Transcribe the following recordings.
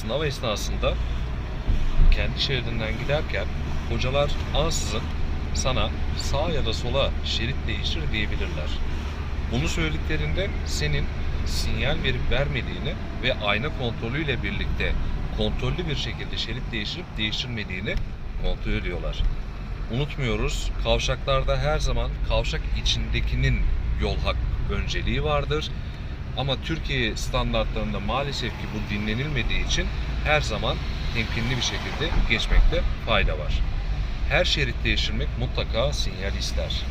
sınav esnasında kendi şeridinden giderken hocalar ansızın sana sağa ya da sola şerit değiştir diyebilirler. Bunu söylediklerinde senin sinyal verip vermediğini ve ayna kontrolüyle birlikte kontrollü bir şekilde şerit değiştirip değiştirmediğini kontrol ediyorlar. Unutmuyoruz kavşaklarda her zaman kavşak içindekinin yol hak önceliği vardır. Ama Türkiye standartlarında maalesef ki bu dinlenilmediği için her zaman temkinli bir şekilde geçmekte fayda var. Her şerit değiştirmek mutlaka sinyal ister.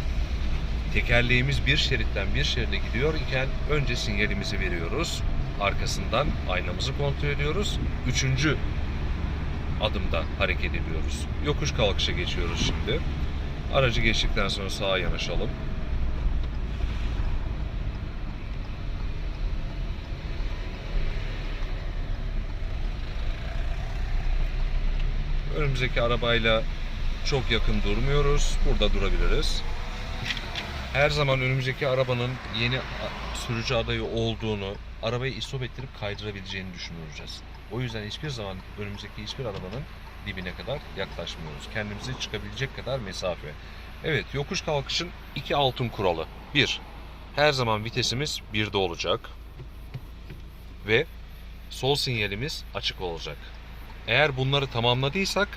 Tekerleğimiz bir şeritten bir şeride gidiyor iken önce sinyalimizi veriyoruz. Arkasından aynamızı kontrol ediyoruz. Üçüncü adımda hareket ediyoruz. Yokuş kalkışa geçiyoruz şimdi. Aracı geçtikten sonra sağa yanaşalım. Önümüzdeki arabayla çok yakın durmuyoruz. Burada durabiliriz. Her zaman önümüzdeki arabanın yeni sürücü adayı olduğunu, arabayı istop ettirip kaydırabileceğini düşüneceğiz. O yüzden hiçbir zaman önümüzdeki hiçbir arabanın dibine kadar yaklaşmıyoruz. Kendimizi çıkabilecek kadar mesafe. Evet, yokuş kalkışın iki altın kuralı. Bir, her zaman vitesimiz birde olacak. Ve sol sinyalimiz açık olacak. Eğer bunları tamamladıysak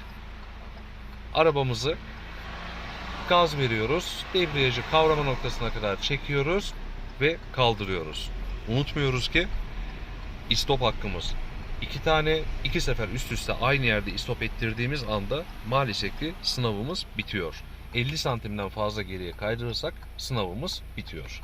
arabamızı gaz veriyoruz. Debriyajı kavrama noktasına kadar çekiyoruz ve kaldırıyoruz. Unutmuyoruz ki istop hakkımız iki tane iki sefer üst üste aynı yerde istop ettirdiğimiz anda maalesef ki sınavımız bitiyor. 50 santimden fazla geriye kaydırırsak sınavımız bitiyor.